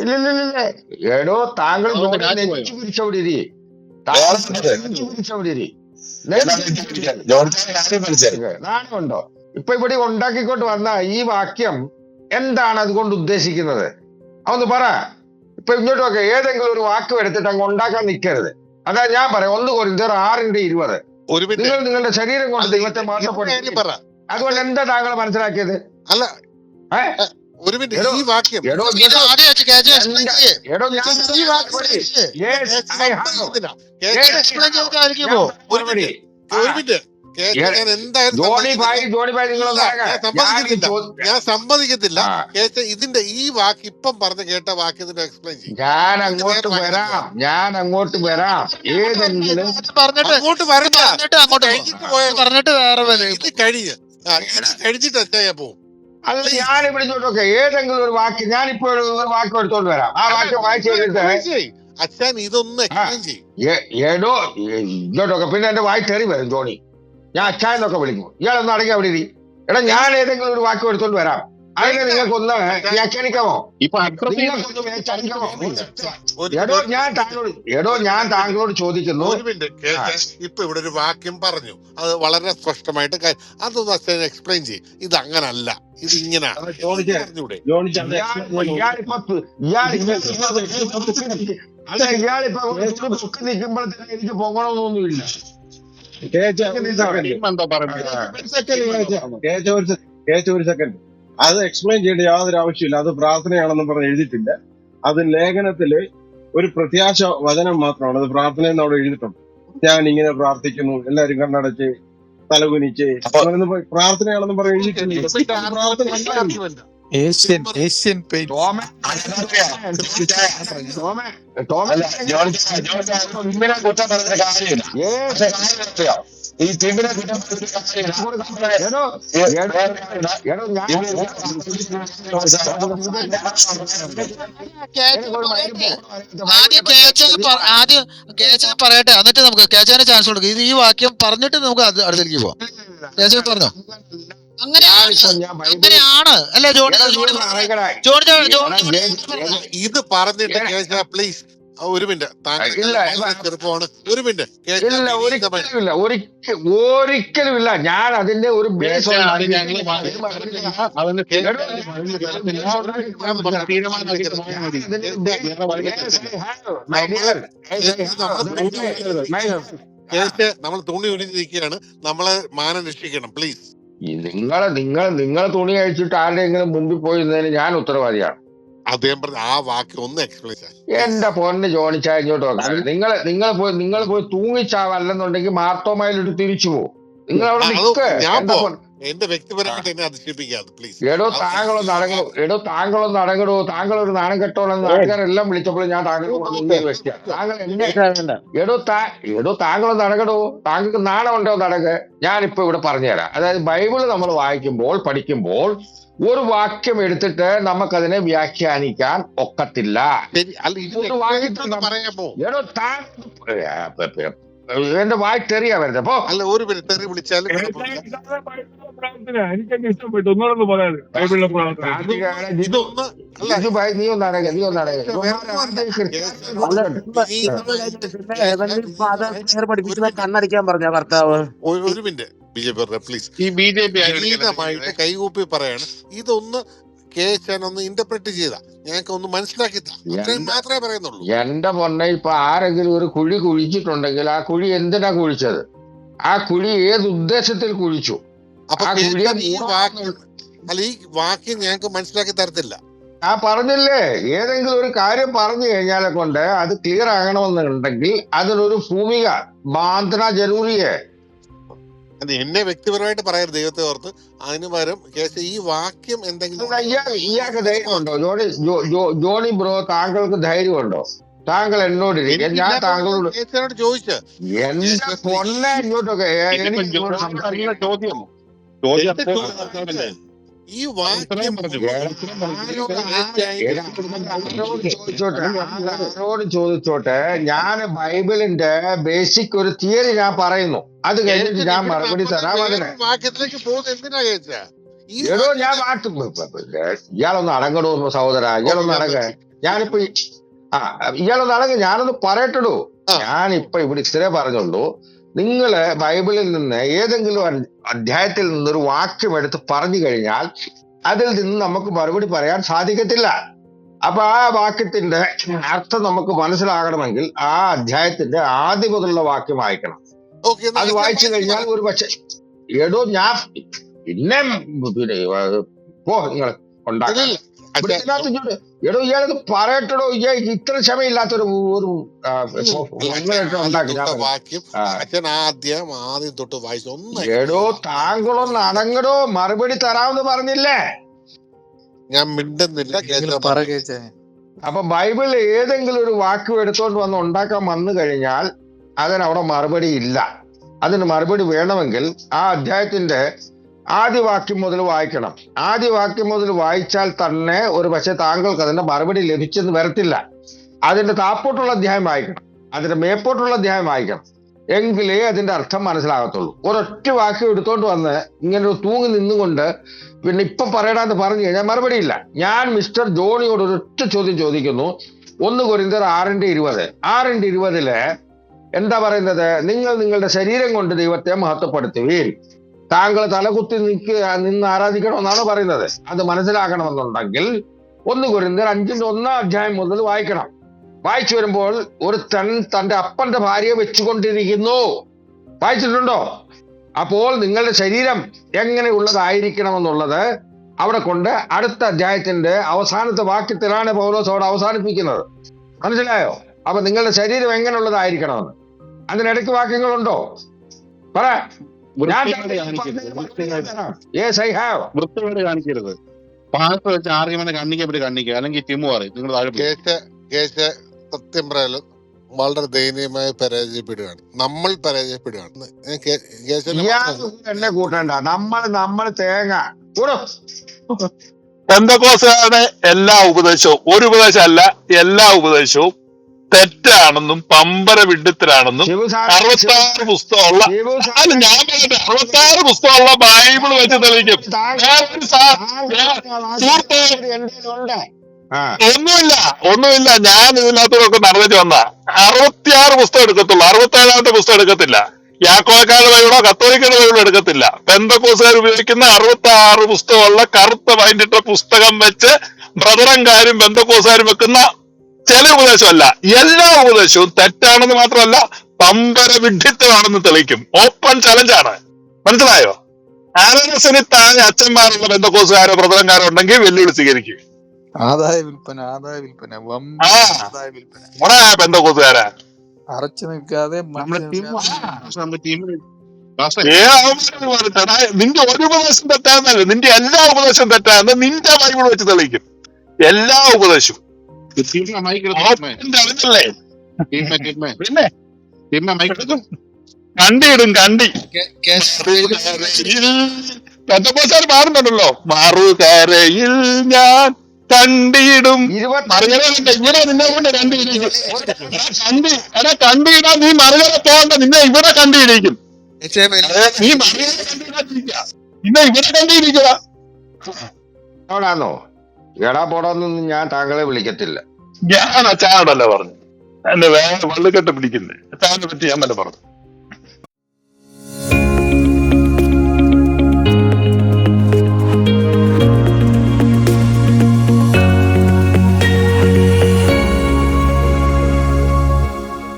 ഇല്ലില്ലില്ല എടോ താങ്കൾ നെഞ്ചു നാണമുണ്ടോ ഇപ്പൊ ഇവിടെ ഉണ്ടാക്കിക്കൊണ്ട് വന്ന ഈ വാക്യം എന്താണ് അതുകൊണ്ട് ഉദ്ദേശിക്കുന്നത്? അതൊന്ന് പറ. ഇപ്പൊ ഇങ്ങോട്ട് നോക്കെ. ഏതെങ്കിലും ഒരു വാക്യം എടുത്തിട്ട് അങ്ങ് ഉണ്ടാക്കാൻ നിൽക്കരുത് അതാ ഞാൻ പറയാം. ഒന്ന് കൊരിന്തർ ആറിന്റെ ഇരുപത്. നിങ്ങൾ നിങ്ങളുടെ ശരീരം കൊണ്ട് ദൈവത്തെ പറ. അതുകൊണ്ട് എന്താ താങ്കൾ മനസ്സിലാക്കിയത്? അല്ല? ഒരു മിനിറ്റ് ഈ വാക്യം. ഒരു മിനിറ്റ്. ഒരു മിനിറ്റ് ഞാൻ എന്തായാലും ഞാൻ. സമ്മതിക്കത്തില്ല. ഇതിന്റെ ഈ വാക്ക് ഇപ്പം പറഞ്ഞ കേട്ട വാക്യത്തിന്റെ എക്സ്പ്ലെയിൻ ചെയ്യും. ഞാൻ അങ്ങോട്ട് വരാം. ഞാൻ അങ്ങോട്ട് വരാം. ഏതെങ്കിലും പറഞ്ഞിട്ട് അങ്ങോട്ട് വരണ്ട. പറഞ്ഞിട്ട് അങ്ങോട്ട്. കഴിഞ്ഞിട്ട് പോയാൽ പറഞ്ഞിട്ട് വേറെ ഇത് കഴിഞ്ഞ്. കഴിഞ്ഞിട്ട് അച്ഛാ പോവും. അല്ല ഞാൻ ഇവിടെ ചോദിച്ചോക്കെ ഏതെങ്കിലും ഒരു വാക്ക് ഞാൻ ഒരു ഒരു വാക്ക് എടുത്തോണ്ട് വരാം. ആ വാക്ക് വായിച്ചു കഴിഞ്ഞിട്ട് അച്ഛൻ ഇതൊന്ന് എ- ഇങ്ങോട്ടൊക്കെ പിന്നെ എന്റെ വായി തെറി വരും ധോണി ഞാൻ അച്ചായെന്നൊക്കെ വിളിക്കും. ഇയാളൊന്ന് അടങ്ങി അവിടെ ഇരി. എടാ ഞാൻ ഏതെങ്കിലും ഒരു വാക്ക് എടുത്തോണ്ട് വരാം. അതിനെ നിങ്ങൾക്കൊന്ന് വ്യാഖ്യാനിക്കാമോ? ഇപ്പൊ നിങ്ങൾക്കൊന്ന് വ്യാഖ്യാനിക്കാമോ? ഒരു എടോ ഞാൻ താങ്കളോട് എടോ ഞാൻ താങ്കളോട് ചോദിക്കുന്നു. ഒരു മിനിറ്റ് കേസ് ഇപ്പൊ ഇവിടെ ഒരു വാക്യം പറഞ്ഞു. അത് വളരെ സ്പഷ്ടമായിട്ട് അതൊന്ന് അച്ഛൻ എക്സ്പ്ലെയിൻ ചെയ്യും. ഇത് അങ്ങനല്ല ഇത് ഇങ്ങനെ. അല്ല ഇയാളിപ്പോ ബുക്ക് നിൽക്കുമ്പോഴത്തേക്ക് എനിക്ക് ഒരു സെക്കൻഡ് അത് എക്സ്പ്ലെയിൻ ചെയ്യേണ്ട യാതൊരു ആവശ്യമില്ല അത് പ്രാർത്ഥനയാണെന്ന് പറഞ്ഞ് എഴുതിയിട്ടില്ല. അത് ലേഖനത്തിൽ ഒരു പ്രത്യാശ വചനം മാത്രമാണ്. അത് പ്രാർത്ഥന എന്ന് അവിടെ എഴുതിയിട്ടുണ്ട്. ഞാൻ ഇങ്ങനെ പ്രാർത്ഥിക്കുന്നു. എല്ലാരും കണ്ണടച്ച് തലകുനിച്ച് പ്രാർത്ഥനയാണെന്ന് പറഞ്ഞ് പ്രാർത്ഥന. ഏഷ്യൻ ഏഷ്യൻ പെയിന്റ് ടോമേ ടോമേ ടോമേ കുറ്റം കാര്യമില്ല? ഈ കുറ്റം. ആദ്യം പറയട്ടെ. എന്നിട്ട് നമുക്ക് കേച്ചാന് ചാൻസ് കൊടുക്കും. ഇത് ഈ വാക്യം പറഞ്ഞിട്ട് നമുക്ക് അത് അടുത്തേക്ക് പോവാം. കേച്ചാൻ പറഞ്ഞോ? അങ്ങനെയാണ് അല്ലേ ജോണി ജോണി നീ പറയടാ. ജോണി ജോണി എടാ, ജോണി ജെ- ഇത് പറഞ്ഞിട്ട് ഏ- പ്ലീസ് ഒരു മിനിറ്റ്. ഒരു മിനിറ്റ്. ഇല്ല ഒരിക്കലും ഇല്ല ഒരിക്കൽ ഒരിക്കലും ഇല്ല. ഞാൻ അതിന്റെ ഒരു ബേസ് നമ്മൾ തുണി നിൽക്കുകയാണ്. നമ്മളെ മാനം രക്ഷിക്കണം. പ്ലീസ് നിങ്ങളെ നിങ്ങൾ നിങ്ങൾ തുണി അഴിച്ചിട്ട് ആരുടെയെങ്കിലും മുമ്പിൽ പോയിരുന്നതിന് ഞാൻ ഉത്തരവാദിയാണ്. അദ്ദേഹം പറഞ്ഞ ആ വാക്ക് ഒന്ന് എക്സ്പ്ലെയിൻ എന്റെ പൊന്ന് ജോണിച്ചാ ഇങ്ങോട്ട് നോക്കാം നിങ്ങൾ നിങ്ങൾ പോയി നിങ്ങൾ പോയി തൂങ്ങിച്ചാവല്ലെന്നുണ്ടെങ്കിൽ മാർത്തോമായിട്ട് തിരിച്ചു പോകും നിങ്ങൾ അവിടെ നിൽക്ക് എന്റെ വ്യക്തിപരമായിട്ട് എന്നെ അധിക്ഷേപിക്കാതെ പ്ലീസ് എടോ താങ്കളൊന്ന് അടങ്ങണോ? എടോ താങ്കളൊന്ന് അടങ്ങടോ താങ്കൾ ഒരു നാണം കെട്ടോളെന്ന് നാട്ടുകാരെല്ലാം വിളിച്ചപ്പോൾ ഞാൻ താങ്കളോട് താങ്കൾ എന്നെ എടോ താ എടോ താങ്കളൊന്ന് അടങ്ങടോ താങ്കൾക്ക് നാണമുണ്ടോ നടക്ക് ഞാനിപ്പോ ഇവിടെ പറഞ്ഞുതരാം. അതായത് ബൈബിൾ നമ്മൾ വായിക്കുമ്പോൾ പഠിക്കുമ്പോൾ ഒരു വാക്യം എടുത്തിട്ട് നമുക്കതിനെ വ്യാഖ്യാനിക്കാൻ ഒക്കത്തില്ല. ഒരു explain വാക്യം നമ്മ- പറയാമോ? എടോ താ എന്റെ വായി തെറിയാ വരുന്നത്. അപ്പൊ അല്ല ഒരു മിനിറ്റ് തെറി വിളിച്ചാലും എനിക്കൊക്കെ ഇഷ്ടപ്പെട്ടു. ഒന്നുകൂടെ പറയാതെ ബൈബിളിലെ പ്രാർത്ഥന. ഇതൊന്ന് അല്ല. ഇത് ഭായി നീ നീ കണ്ണടിക്കാൻ പറഞ്ഞ ഭർത്താവ്. ഒരു minute B J P please. ഈ ബി ജെ പി കൈകൂപ്പി പറയാണ്. ഇതൊന്ന് കേശൻ ഒന്ന് ഇന്റർപ്രറ്റ് ചെയ്ത. ഞങ്ങൾക്ക് ഒന്ന് മനസ്സിലാക്കി. അത്രയും മാത്രമേ പറയുന്നുള്ളൂ. എന്റെ പൊന്നെ ഇപ്പൊ ആരെങ്കിലും ഒരു കുഴി കുഴിച്ചിട്ടുണ്ടെങ്കിൽ ആ കുഴി എന്തിനാ കുഴിച്ചത്? ആ കുഴി ഏത് ഉദ്ദേശത്തിൽ കുഴിച്ചു? അപ്പൊ ഈ വാക്യം അല്ല ഈ വാക്യം ഞങ്ങൾക്ക് മനസ്സിലാക്കി തരത്തില്ല. ആ പറഞ്ഞില്ലേ? ഏതെങ്കിലും ഒരു കാര്യം പറഞ്ഞു കഴിഞ്ഞാലെ കൊണ്ട് അത് ക്ലിയർ ആകണമെന്നുണ്ടെങ്കിൽ അതിനൊരു ഭൂമിക ബാന്ധന ജരൂരിയെ അത് എന്നെ വ്യക്തിപരമായിട്ട് പറയരുത് ദൈവത്തെ ഓർത്ത്. അതിന് പകരം കേശ ഈ വാക്യം എന്തെങ്കിലും ഇയാൾക്ക് ധൈര്യമുണ്ടോ ജോണി ജോണി ബ്രോ താങ്കൾക്ക് ധൈര്യമുണ്ടോ താങ്കൾ എന്നോട് ഞാൻ താങ്കളോട് ചോദിച്ചോട്ടൊക്കെ ചോദിച്ചു? എന്റെ പൊന്നെ ഇങ്ങോട്ടൊക്കെ ചോദ്യം. ചോദ്യം ഈ വാക്യം ചോദിച്ചോട്ടെ? ആരോട് ചോദിച്ചോട്ടെ? ഞാൻ ബൈബിളിന്റെ ബേസിക് ഒരു തിയറി ഞാൻ പറയുന്നു. അത് കഴിഞ്ഞിട്ട് ഞാൻ മറുപടി തരാം അതിനെ വാക്യത്തിലേക്ക് പോകുന്നത് എന്തിനാ കഴിച്ചാ വാക്യം ഞാൻ വാക്ക് ഇയാളൊന്ന് അടങ്ങടോ സഹോദര ഇയാളൊന്ന് അടങ്ങ. ഞാനിപ്പോ ആ ഇയാളൊന്ന് അടങ്ങ ഞാനൊന്ന് പറയട്ടടോ. ഞാനിപ്പൊ ഇവിടെ ഇത്രേ പറഞ്ഞുള്ളൂ. നിങ്ങൾ ബൈബിളിൽ നിന്ന് ഏതെങ്കിലും ഒരു അധ്യായത്തിൽ നിന്നൊരു വാക്യം എടുത്ത് പറഞ്ഞു കഴിഞ്ഞാൽ അതിൽ നിന്ന് നമുക്ക് മറുപടി പറയാൻ സാധിക്കത്തില്ല. അപ്പൊ ആ വാക്യത്തിന്റെ അർത്ഥം നമുക്ക് മനസ്സിലാകണമെങ്കിൽ ആ അധ്യായത്തിന്റെ ആദ്യം മുതലുള്ള വാക്യം വായിക്കണം. അത് വായിച്ചു കഴിഞ്ഞാൽ ഒരു പക്ഷെ എടോ ഞാൻ പിന്നെ പോ നിങ്ങൾ ഉണ്ടാക്കാം. എടോ ഇയാളത് പറയട്ടടോ ഇയാൾ ഇത്ര ക്ഷമയില്ലാത്തൊരു ഒരു അച്ഛൻ ആദ്യം ആദ്യം തൊട്ട് വായിച്ചു ഒന്ന് എടോ താങ്കളൊന്ന് അടങ്ങടോ മറുപടി തരാമെന്ന് പറഞ്ഞില്ലേ? ഞാൻ മിണ്ടുന്നില്ല കേശവ പറ കേച്ചേ അപ്പൊ ബൈബിളിൽ ഏതെങ്കിലും ഒരു വാക്ക് എടുത്തോണ്ട് വന്ന് ഉണ്ടാക്കാൻ വന്നു കഴിഞ്ഞാൽ അതിനവിടെ മറുപടി ഇല്ല. അതിന് മറുപടി വേണമെങ്കിൽ ആ അധ്യായത്തിന്റെ ആദ്യ വാക്യം മുതൽ വായിക്കണം. ആദ്യ വാക്യം മുതൽ വായിച്ചാൽ തന്നെ ഒരു പക്ഷെ താങ്കൾക്ക് അതിന്റെ മറുപടി ലഭിച്ചെന്ന് വരത്തില്ല. അതിന്റെ താപ്പോട്ടുള്ള അധ്യായം വായിക്കണം. അതിന്റെ മേപ്പോട്ടുള്ള അധ്യായം വായിക്കണം. എങ്കിലേ അതിന്റെ അർത്ഥം മനസ്സിലാകത്തുള്ളൂ. ഒരൊറ്റ വാക്യം എടുത്തോണ്ട് വന്ന് ഇങ്ങനെ ഒരു തൂങ്ങി നിന്നുകൊണ്ട് പിന്നെ ഇപ്പം പറയണമെന്ന് പറഞ്ഞു കഴിഞ്ഞാൽ മറുപടിയില്ല. ഞാൻ മിസ്റ്റർ ജോണിയോട് ഒരൊറ്റ ചോദ്യം ചോദിക്കുന്നു. ഒന്ന് കൊരിന്തർ ആറിന്റെ ഇരുപത്. ആറിന്റെ ഇരുപതിൽ എന്താ പറയുന്നത്? നിങ്ങൾ നിങ്ങളുടെ ശരീരം കൊണ്ട് ദൈവത്തെ മഹത്വപ്പെടുത്തുവീൻ. താങ്കൾ തലകുത്തി നിൽക്കുക നിന്ന് ആരാധിക്കണമെന്നാണ് പറയുന്നത്. അത് മനസ്സിലാക്കണമെന്നുണ്ടെങ്കിൽ ഒന്ന് കുരുന്നർ അഞ്ചിന്റെ ഒന്നാം അധ്യായം മുതൽ വായിക്കണം. വായിച്ചു വരുമ്പോൾ ഒരു തൻ തന്റെ അപ്പന്റെ ഭാര്യയെ വെച്ചുകൊണ്ടിരിക്കുന്നു. വായിച്ചിട്ടുണ്ടോ? അപ്പോൾ നിങ്ങളുടെ ശരീരം എങ്ങനെയുള്ളതായിരിക്കണമെന്നുള്ളത് അവിടെ കൊണ്ട് അടുത്ത അധ്യായത്തിന്റെ അവസാനത്തെ വാക്യത്തിലാണ് പൗലോസ് അവിടെ അവസാനിപ്പിക്കുന്നത്. മനസ്സിലായോ? അപ്പൊ നിങ്ങളുടെ ശരീരം എങ്ങനെയുള്ളതായിരിക്കണമെന്ന്. അതിനിടയ്ക്ക് വാക്യങ്ങളുണ്ടോ? പറ. വൃത്തികേട് കാണിക്കരുത്. യെസ് ഐ ഹാവ് വൃത്തികേട് കാണിക്കരുത്. പാസ് വെച്ച് ആർഗ്യുമെന്റ് കണ്ണിക്കാൻ പറ്റി കണ്ണിക്കുക അല്ലെങ്കിൽ ടിമു പറയും. നിങ്ങൾ താഴെ പോയി. കേശ കേശ സത്യം പറയാലും വളരെ ദയനീയമായി പരാജയപ്പെടുകയാണ്. നമ്മൾ പരാജയപ്പെടുകയാണ്. ഞാൻ കേ- എന്നെ കൂട്ടണ്ട. നമ്മൾ നമ്മൾ തേങ്ങ. കൂടോ. പെന്തക്കോസുകാരുടെ എല്ലാ ഉപദേശവും. ഒരു ഉപദേശമല്ല എല്ലാ ഉപദേശവും. തെറ്റാണെന്നും പമ്പര വിഡ്ഢിത്തരാണെന്നും അറുപത്തി ആറ് പുസ്തകമുള്ള അല്ല ഞാൻ പറയട്ടെ അറുപത്തി ആറ് പുസ്തകമുള്ള ബൈബിൾ വെച്ച് തെളിയിക്കും. ഒന്നുമില്ല ഒന്നുമില്ല. ഞാൻ ഇതിനകത്തൊക്കെ നടന്നിട്ട് വന്ന. അറുപത്തിയാറ് പുസ്തകം എടുക്കത്തുള്ളൂ. അറുപത്തി ഏഴാമത്തെ പുസ്തകം എടുക്കത്തില്ല. യാക്കോക്കാരുടെ ബൈബിളോ കത്തോലിക്കയുടെ ബൈബിളോ എടുക്കത്തില്ല. പെന്തക്കോസുകാർ ഉപയോഗിക്കുന്ന അറുപത്തി ആറ് പുസ്തകമുള്ള കറുത്ത വൈൻഡിട്ട പുസ്തകം വെച്ച് ബ്രദറങ്കാരും ബന്ധക്കോസുകാരും വെക്കുന്ന ചില ഉപദേശമല്ല എല്ലാ ഉപദേശവും തെറ്റാണെന്ന് മാത്രമല്ല പമ്പര വിഡ്ഢിത്തമാണെന്ന് തെളിയിക്കും. ഓപ്പൺ ചലഞ്ചാണ് മനസ്സിലായോ? ആരോസിന് താഴെ അച്ഛന്മാരുള്ള ബന്ധക്കോസുകാരോ ബ്രദറങ്കാരോ ഉണ്ടെങ്കിൽ വെല്ലുവിളി സ്വീകരിക്കും. ആദായ വിൽപ്പന ആദായ വിൽപ്പന. ആദായ വിൽപ്പന. ബന്ധക്കോസുകാരാ. അറച്ചു നിൽക്കാതെ നിന്റെ ഒരു ഉപദേശം തെറ്റാന്നല്ല നിന്റെ എല്ലാ ഉപദേശവും തെറ്റാന്ന് നിന്റെ ബൈബിൾ വെച്ച് തെളിയിക്കും. എല്ലാ ഉപദേശവും. ടീമിനെ മൈക്ക് പിന്നെ? മൈക്ക് കണ്ടിയിടും കണ്ടി. കേ- മാറുന്നുണ്ടല്ലോ മറുകരയിൽ ഞാൻ കണ്ടിടും. ഇവിടെ നിന്നെ കൊണ്ട് കണ്ടി. എടാ നീ മറുകര പോകണ്ട. നിന്നെ ഇവിടെ കണ്ടിടിക്കും നീ മറുകര കണ്ടിടാതിരിക്കുക. നിന്നെ ഇവിടെ കണ്ടിരിക്കുക. എടാ പോടാന്നൊന്നും ഞാൻ താങ്കളെ വിളിക്കത്തില്ല. ഞാൻ ചാടല്ല പറഞ്ഞു എന്നെ വേറെ വള്ളിക്കെട്ട് പിടിക്കുന്നത് അച്ചാനെ പറ്റി ഞാൻ വല്ല പറഞ്ഞു.